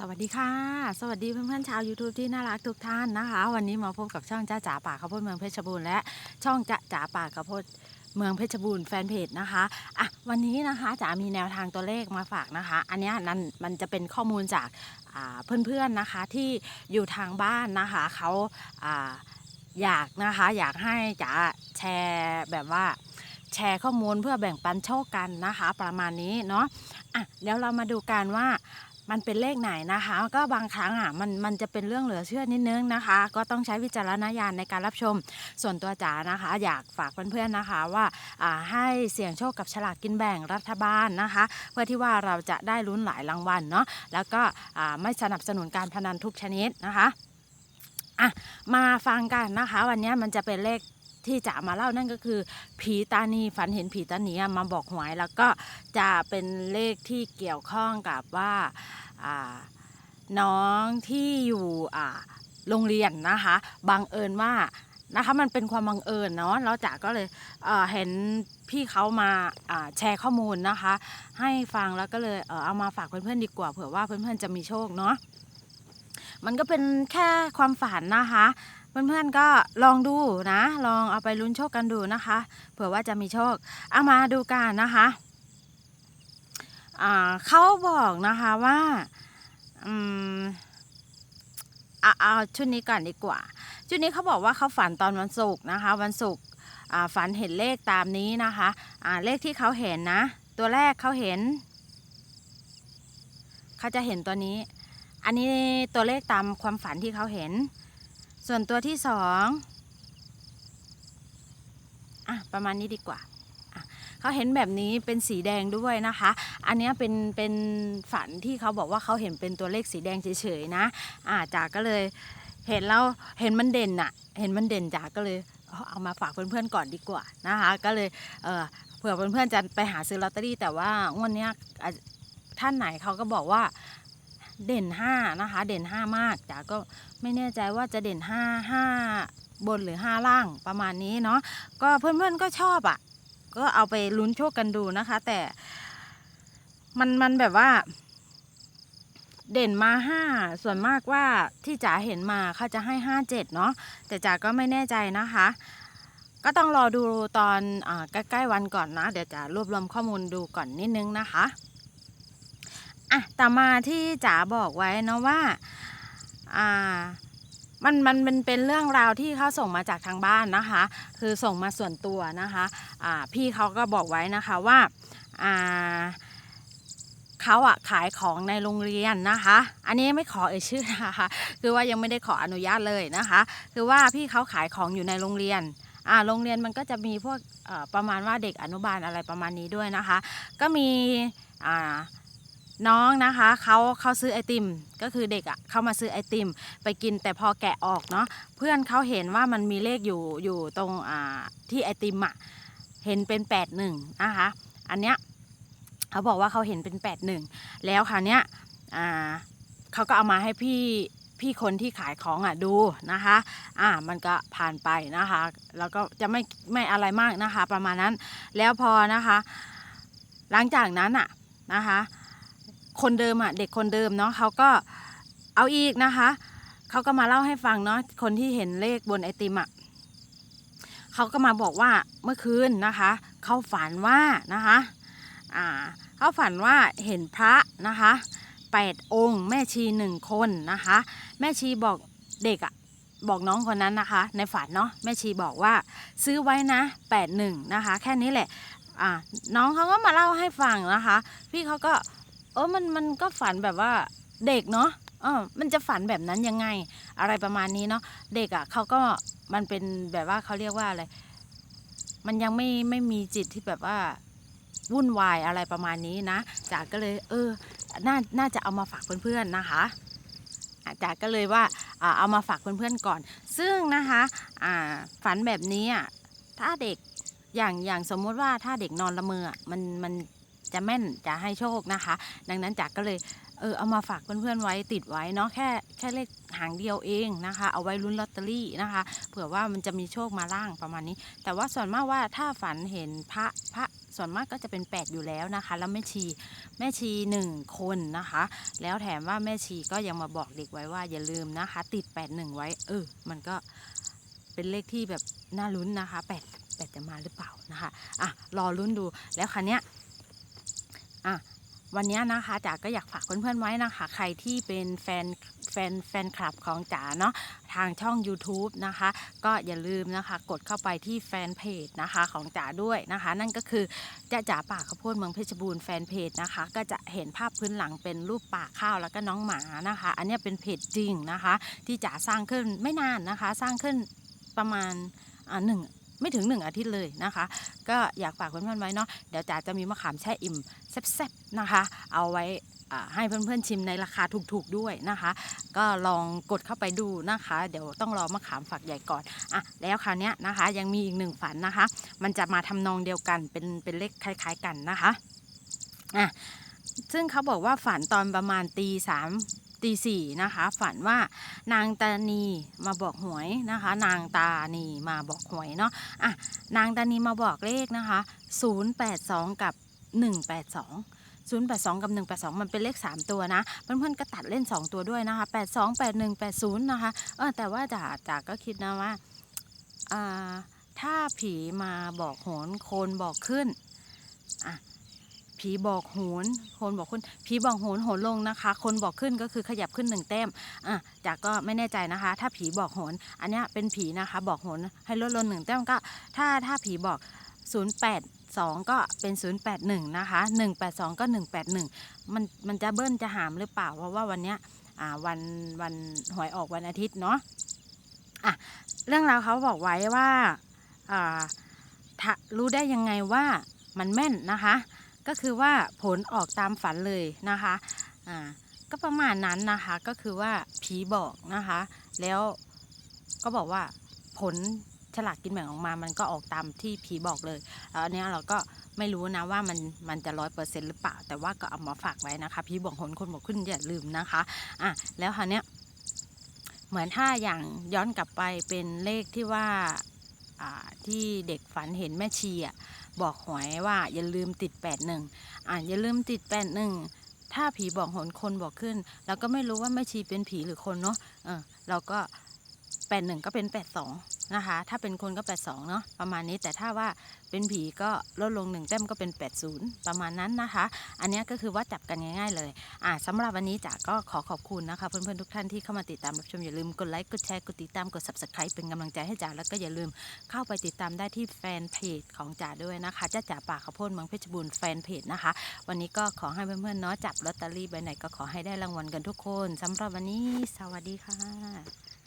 สวัสดีค่ะ สวัสดีเพื่อนๆชาว YouTube ที่น่ารักทุกท่านนะคะ วันนี้มาพบกับช่องจ้าจ๋าป่าข้าวโพดเมืองเพชรบูรณ์และช่องจ้าจ๋าป่าข้าวโพดเมืองเพชรบูรณ์แฟนเพจนะคะอะวันนี้นะคะจ๋ามีแนวทางตัวเลขมาฝากนะคะ อันนี้นั้นมันจะเป็นข้อมูลจากาเพื่อนๆนะคะที่อยู่ทางบ้านนะคะเขาอาอยากนะคะอยากให้จ๋าแชร์แบบว่าแชร์ข้อมูลเพื่อแบ่งปันโชคกันนะคะ ประมาณนี้เนาะอะเดี๋ยวเรามาดูกันว่า มันเป็นเลขไหนนะคะ ก็บางครั้งอะมันมันจะเป็นเรื่องเหลือเชื่อนิดนึงนะคะ ก็ต้องใช้วิจารณญาณในการรับชมส่วนตัวจ๋านะคะ อยากฝากเพื่อนๆนะคะว่าอ่าให้เสี่ยงโชคกับฉลากกินแบ่งรัฐบาลนะคะ เพื่อที่ว่าเราจะได้ลุ้นหลายรางวัลเนาะแล้วก็อ่าไม่สนับสนุนการพนันทุกชนิดนะคะอะมาฟังกันนะคะ วันนี้มันจะเป็นเลข ที่จะมาเล่านั่นก็คือ ผีตานีฝันเห็นผีตานีมาบอกหวยแล้วก็จะเป็นเลขที่เกี่ยวข้องกับว่าน้องที่อยู่โรงเรียนนะคะบังเอิญว่านะคะมันเป็นความบังเอิญเนาะแล้วจ๋าก็เลยเเห็นพี่เขามาาแชร์ข้อมูลนะคะ ให้ฟังแล้วก็เลยเอามาฝากเพื่อนๆดีกว่าเผื่อว่าเพื่อนๆจะมีโชคเนาะมันก็เป็นแค่ความฝันนะคะ เพื่อนๆก็ลองดูนะ ลองเอาไปลุ้นโชคกันดูนะคะ เผื่อว่าจะมีโชค เอามาดูกันนะคะเขาบอกนะคะว่าอืมเอาเอาชุดนี้ก่อนดีกว่า ชุดนี้เขาบอกว่าเขาฝันตอนวันศุกร์นะคะ วันศุกร์ฝันเห็นเลขตามนี้นะคะเลขที่เขาเห็นนะ ตัวแรกเขาเห็น เขาจะเห็นตัวนี้ อันนี้ตัวเลขตามความฝันที่เขาเห็น ส่วนตัวที่สองอะประมาณนี้ดีกว่าอะเขาเห็นแบบนี้เป็นสีแดงด้วยนะคะ อันนี้เป็นเป็นฝันที่เขาบอกว่าเขาเห็นเป็นตัวเลขสีแดงเฉยๆนะอ่าจ๋าก็เลยเห็นแล้วเห็นมันเด่นอะเห็นมันเด่นจ๋าก็เลยเอาเอามาฝากเพื่อนๆก่อนดีกว่านะคะ ก็เลยเออเผื่อเพื่อนๆจะไปหาซื้อลอตเตอรี่แต่ว่างวดเนี้ยท่านไหนเขาก็บอกว่า เด่นห้านะคะ เด่นห้ามากจ๋าก็ไม่แน่ใจว่าจะเด่นห้าห้าบนหรือห้าล่างประมาณนี้เนาะก็เพื่อนๆก็ชอบอะ่ะ ก็เอาไปลุ้นโชคกันดูนะคะ แต่มันมันแบบว่า เด่นมาห้าส่วนมากว่าที่จ๋าเห็นมาเขาจะให้ห้าเจ็ดเนาะแต่จ๋าก็ไม่แน่ใจนะคะก็ต้องรอดูตอนอใกล้ๆวันก่อนนะ เดี๋ยวจ๋ารวบรวมข้อมูลดูก่อนนิดนึงนะคะ อะต่อมาที่จ๋าบอกไว้นะว่าอ่ามันมันเป็นเป็นเรื่องราวที่เขาส่งมาจากทางบ้านนะคะ คือส่งมาส่วนตัวนะคะอ่าพี่เขาก็บอกไว้นะคะว่าอ่าเขาอะขายของในโรงเรียนนะคะ อันนี้ไม่ขอเอ่ยชื่อนะคะ คือว่ายังไม่ได้ขออนุญาตเลยนะคะ คือว่าพี่เขาขายของอยู่ในโรงเรียนอ่าโรงเรียนมันก็จะมีพวกประมาณว่าเด็กอนุบาลอะไรประมาณนี้ด้วยนะคะ ก็มีอ่า น้องนะคะเขาเขาซื้อไอติม ก็คือเด็กอะ่ะเขามาซื้อไอติม ไปกินแต่พอแกะออกเนาะเพื่อนเขาเห็นว่ามันมีเลขอยู่อยู่ตรงอ่าที่ไอติมอะ่ะเห็นเป็นแปดหนึ่งนะคะอันเนี้ยเขาบอกว่าเขาเห็นเป็นแปดหนึ่งแล้วคราวเนี้ยอ่าเขาก็เอามาให้พี่พี่คนที่ขายของอะดูนะคะ อ่า มันก็ผ่านไปนะคะ แล้วก็จะไม่ไม่อะไรมากนะคะ ประมาณนั้น แล้วพอนะคะ หลังจากนั้นอะนะคะ คนเดิมอะเด็กคนเดิมเนาะเขาก็เอาอีกนะคะเขาก็มาเล่าให้ฟังเนาะคนที่เห็นเลขบนไอติมอะเขาก็มาบอกว่าเมื่อคืนนะคะเขาฝันว่านะคะอ่าเขาฝันว่าเห็นพระนะคะแปดองค์แม่ชีหนึ่งคนนะคะ แม่ชีบอกเด็กอะบอกน้องคนนั้นนะคะ ในฝันเนาะแม่ชีบอกว่าซื้อไว้นะแปดหนึ่งนะคะ แค่นี้แหละอ่าน้องเขาก็มาเล่าให้ฟังนะคะ พี่เขาก็ ออมันมันก็ฝันแบบว่าเด็กเนาะเออมันจะฝันแบบนั้นยังไง อะไรประมาณนี้เนาะเด็กอะ่ะเขาก็มันเป็นแบบว่าเขาเรียกว่าอะไร มันยังไม่ไม่มีจิตที่แบบว่าวุ่นวายอะไรประมาณนี้นะจ๋าก็เลย เออน่าน่าจะเอามาฝากเพื่อนๆนะคะจ๋าก็เลยว่าอ่าเอามาฝากเพื่อนๆก่อน ซึ่งนะคะฝันแบบนี้อะถ้าเด็กอย่างอย่างสมมุติว่าถ้าเด็กนอนละเมอมันมัน จะแม่นจะให้โชคนะคะ ดังนั้นจากก็เลยเออเอามาฝากเพื่อนๆไว้ติดไว้เนาะแค่แค่เลขหางเดียวเองนะคะ เอาไว้ลุ้นลอตเตอรี่นะคะ เผื่อว่ามันจะมีโชคมาล่างประมาณนี้ แต่ว่าส่วนมากว่าถ้าฝันเห็นพระพระส่วนมากก็จะเป็น 8 อยู่แล้วนะคะ แล้วแม่ชีแม่ชีหนึ่งคนนะคะ แล้วแถมว่าแม่ชีก็ยังมาบอกเด็กไว้ว่าอย่าลืมนะคะ ติด 81 ไว้ เออ มันก็เป็นเลขที่แบบน่าลุ้นนะคะ 8 8 จะมาหรือเปล่านะคะอะรอลุ้นดูแล้วคันเนี้ย อะวันนี้นะคะจ๋าก็อยากฝากเพื่อนๆไว้นะคะ ใครที่เป็นแฟนแฟนแฟนคลับของจ๋าเนาะทางช่อง YouTube นะคะ ก็อย่าลืมนะคะ กดเข้าไปที่แฟนเพจนะคะของจ๋าด้วยนะคะ นั่นก็คือจะจ๋าป่าข้าวโพดเมืองเพชรบูรณ์แฟนเพจนะคะ ก็จะเห็นภาพพื้นหลังเป็นรูปป่าข้าวแล้วก็น้องหมานะคะ อันนี้เป็นเพจจริงนะคะ ที่จ๋าสร้างขึ้นไม่นานนะคะ สร้างขึ้นประมาณอ่าหนึ่ง ไม่ถึงหนึ่งอาทิตย์เลยนะคะ ก็อยากฝากเพื่อนๆไว้เนาะเดี๋ยวจ๋าจะมีมะขามแช่อิ่มแซ่บๆนะคะ เอาไว้ให้เพื่อนๆชิมในราคาถูกๆด้วยนะคะ ก็ลองกดเข้าไปดูนะคะ เดี๋ยวต้องรอมะขามฝักใหญ่ก่อนอะแล้วคราวเนี้ยนะคะ ยังมีอีกหนึ่งฝันนะคะ มันจะมาทำนองเดียวกันเป็นเป็นเลขคล้าย ๆกันนะคะอะซึ่งเขาบอกว่าฝันตอนประมาณตีสาม ตีสี่นะคะ ฝันว่านางตานีมาบอกหวยนะคะ นางตานีมาบอกหวยเนาะอะนางตานีมาบอกเลขนะคะ082กับ182 082 กับ 182 มันเป็นเลข 3 ตัวนะ เพื่อนๆก็ตัดเล่น 2 ตัวด้วยนะคะ 82 81 80 นะคะ เออแต่ว่าจ๋าจ๋าก็คิดนะว่าอ่า ถ้าผีมาบอกโหนโคนบอกขึ้น อะ ผีบอกโหนโคนบอกขึ้นผีบอกโหนโหนลงนะคะ คนบอกขึ้นก็คือขยับขึ้นหนึ่งแต้มอะจากก็ไม่แน่ใจนะคะ ถ้าผีบอกโหนอันเนี้ยเป็นผีนะคะ บอกโหนให้ลดลงหนึ่งแต้มก็ ถ้าถ้าผีบอก 082 ก็เป็น 081 นะคะ 182 ก็ 181 มันมันจะเบิ้ลจะหามหรือเปล่า เพราะว่าวันเนี้ยอ่าวันวันหวยออกวันอาทิตย์เนาะอะเรื่องราวเขาบอกไว้ว่าอ่ารู้ได้ยังไงว่ามันแม่นนะคะ ก็คือว่าผลออกตามฝันเลยนะคะอ่าก็ประมาณนั้นนะคะก็คือว่าผีบอกนะคะ แล้วก็บอกว่าผลฉลากกินแบ่งออกมา มันก็ออกตามที่ผีบอกเลยแล้วอันเนี้ยเราก็ไม่รู้นะว่ามันมันจะร้อยเปอร์เซ็นต์หรือเปล่า แต่ว่าก็เอามาฝากไว้นะคะผีบอกหนคนบอกขึ้นอย่าลืมนะคะอะแล้วคราวเนี้ยเหมือนถ้าอย่างย้อนกลับไปเป็นเลขที่ว่าอ่าที่เด็กฝันเห็นแม่ชีอะ บอกหวยว่าอย่าลืมติดแปดหนึ่งอ่าอย่าลืมติดแปดหนึ่งถ้าผีบอกหนคนบอกขึ้น เราก็ไม่รู้ว่าแม่ชีเป็นผีหรือคนเนาะเออเราก็แปดหนึ่งก็เป็นแปดสอง นะคะ ถ้าเป็นคนก็ 82 เนาะประมาณนี้แต่ถ้าว่าเป็นผีก็ลดลงหนึ่งแต้มก็เป็น 80 ประมาณนั้นนะคะ อันนี้ก็คือว่าจับกันง่าย ๆ เลยอ่าสำหรับวันนี้จ๋าก็ขอขอบคุณนะคะ เพื่อนๆทุกท่านที่เข้ามาติดตามรับชมอย่าลืมกดไลค์กดแชร์กดติดตามกด subscribe เป็นกำลังใจให้จ๋าแล้วก็อย่าลืมเข้าไปติดตามได้ที่แฟนเพจของจ๋าด้วยนะคะจ้าจ๋าป่าข้าวโพดเมืองเพชรบูรณ์แฟนเพจนะคะ วันนี้ก็ขอให้เพื่อนๆเนาะจับลอตเตอรี่ใบไหนก็ขอให้ได้รางวัลกันทุกคนสำหรับวันนี้สวัสดีค่ะ